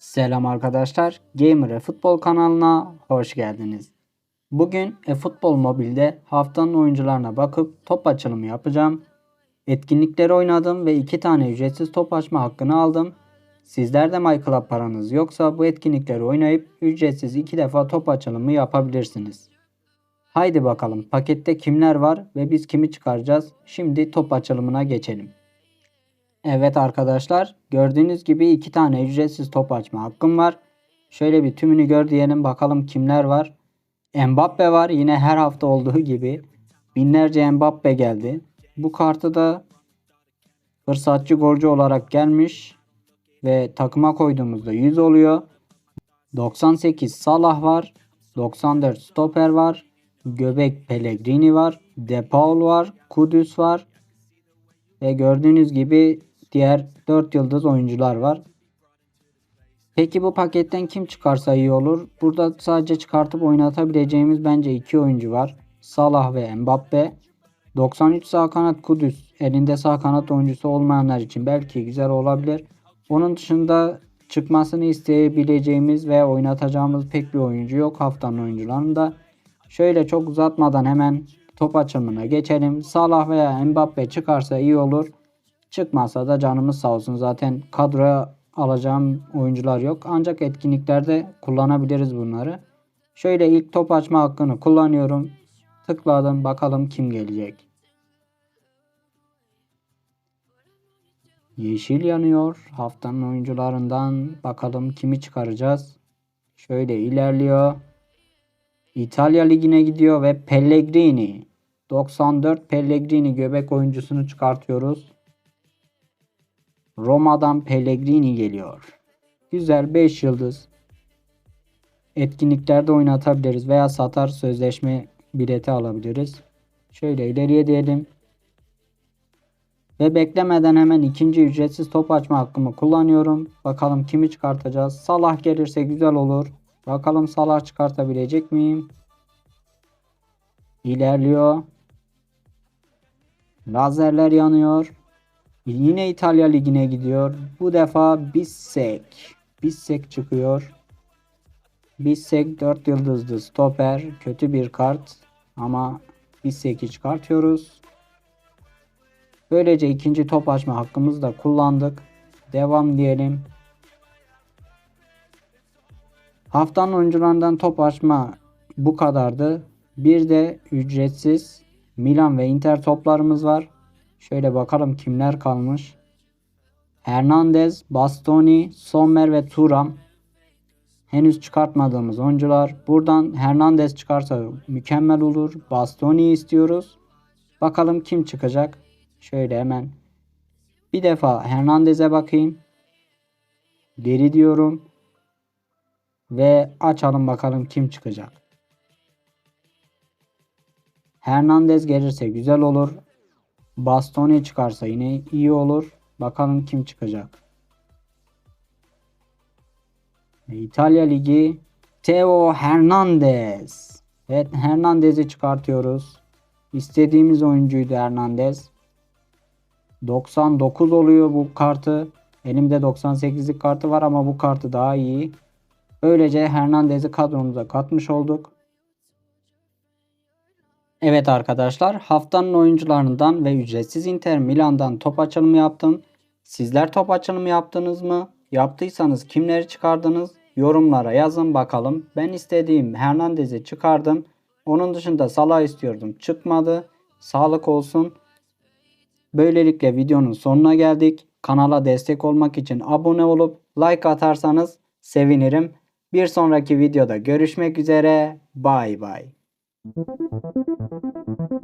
Selam arkadaşlar. Gamer e Futbol kanalına hoş geldiniz. Bugün eFootball Mobile'de haftanın oyuncularına bakıp top açılımı yapacağım. Etkinlikleri oynadım ve iki tane ücretsiz top açma hakkını aldım. Sizler de MyClub paranız yoksa bu etkinlikleri oynayıp ücretsiz iki defa top açılımı yapabilirsiniz. Haydi bakalım pakette kimler var ve biz kimi çıkaracağız? Şimdi top açılımına geçelim. Evet arkadaşlar gördüğünüz gibi iki tane ücretsiz top açma hakkım var. Şöyle bir tümünü gör diyelim bakalım kimler var. Mbappe var yine her hafta olduğu gibi. Binlerce Mbappe geldi. Bu kartı da fırsatçı golcü olarak gelmiş. Ve takıma koyduğumuzda 100 oluyor. 98 Salah var. 94 Stoper var. Göbek Pellegrini var. De Paul var. Kudüs var. Ve gördüğünüz gibi diğer 4 yıldız oyuncular var. Peki bu paketten kim çıkarsa iyi olur? Burada sadece çıkartıp oynatabileceğimiz bence 2 oyuncu var. Salah ve Mbappe. 93 sağ kanat Kudüs. Elinde sağ kanat oyuncusu olmayanlar için belki güzel olabilir. Onun dışında çıkmasını isteyebileceğimiz ve oynatacağımız pek bir oyuncu yok haftanın oyuncularında. Şöyle çok uzatmadan hemen top açımına geçelim. Salah veya Mbappe çıkarsa iyi olur. Çıkmazsa da canımız sağ olsun. Zaten kadroya alacağım oyuncular yok. Ancak etkinliklerde kullanabiliriz bunları. Şöyle ilk top açma hakkını kullanıyorum. Tıkladım bakalım kim gelecek. Yeşil yanıyor. Haftanın oyuncularından bakalım kimi çıkaracağız. Şöyle ilerliyor. İtalya Ligi'ne gidiyor ve Pellegrini. 94 Pellegrini göbek oyuncusunu çıkartıyoruz. Roma'dan Pellegrini geliyor. Güzel 5 yıldız. Etkinliklerde oynatabiliriz veya satar sözleşme bileti alabiliriz. Şöyle ileriye diyelim. Ve beklemeden hemen ikinci ücretsiz top açma hakkımı kullanıyorum. Bakalım kimi çıkartacağız. Salah gelirse güzel olur. Bakalım Salah çıkartabilecek miyim? İlerliyor. Lazerler yanıyor. Yine İtalya Ligi'ne gidiyor. Bu defa Bissek. Bissek çıkıyor. Bissek 4 yıldızlı stoper. Kötü bir kart. Ama Bissek'i çıkartıyoruz. Böylece ikinci top açma hakkımızı da kullandık. Devam diyelim. Haftanın oyuncularından top açma bu kadardı. Bir de ücretsiz Milan ve Inter toplarımız var. Şöyle bakalım kimler kalmış. Hernandez, Bastoni, Sommer ve Turam. Henüz çıkartmadığımız oyuncular. Buradan Hernandez çıkarsa mükemmel olur. Bastoni istiyoruz. Bakalım kim çıkacak. Şöyle hemen. Bir defa Hernandez'e bakayım. Geri diyorum. Ve açalım bakalım kim çıkacak. Hernandez gelirse güzel olur. Bastoni çıkarsa yine iyi olur. Bakalım kim çıkacak. İtalya Ligi Theo Hernandez. Evet Hernandez'i çıkartıyoruz. İstediğimiz oyuncuydu Hernandez. 99 oluyor bu kartı. Elimde 98'lik kartı var ama bu kartı daha iyi. Böylece Hernandez'i kadromuza katmış olduk. Evet arkadaşlar haftanın oyuncularından ve ücretsiz Inter Milan'dan top açılımı yaptım. Sizler top açılımı yaptınız mı? Yaptıysanız kimleri çıkardınız? Yorumlara yazın bakalım. Ben istediğim Hernandez'i çıkardım. Onun dışında Salah istiyordum. Çıkmadı. Sağlık olsun. Böylelikle videonun sonuna geldik. Kanala destek olmak için abone olup like atarsanız sevinirim. Bir sonraki videoda görüşmek üzere. Bay bay. Thank you.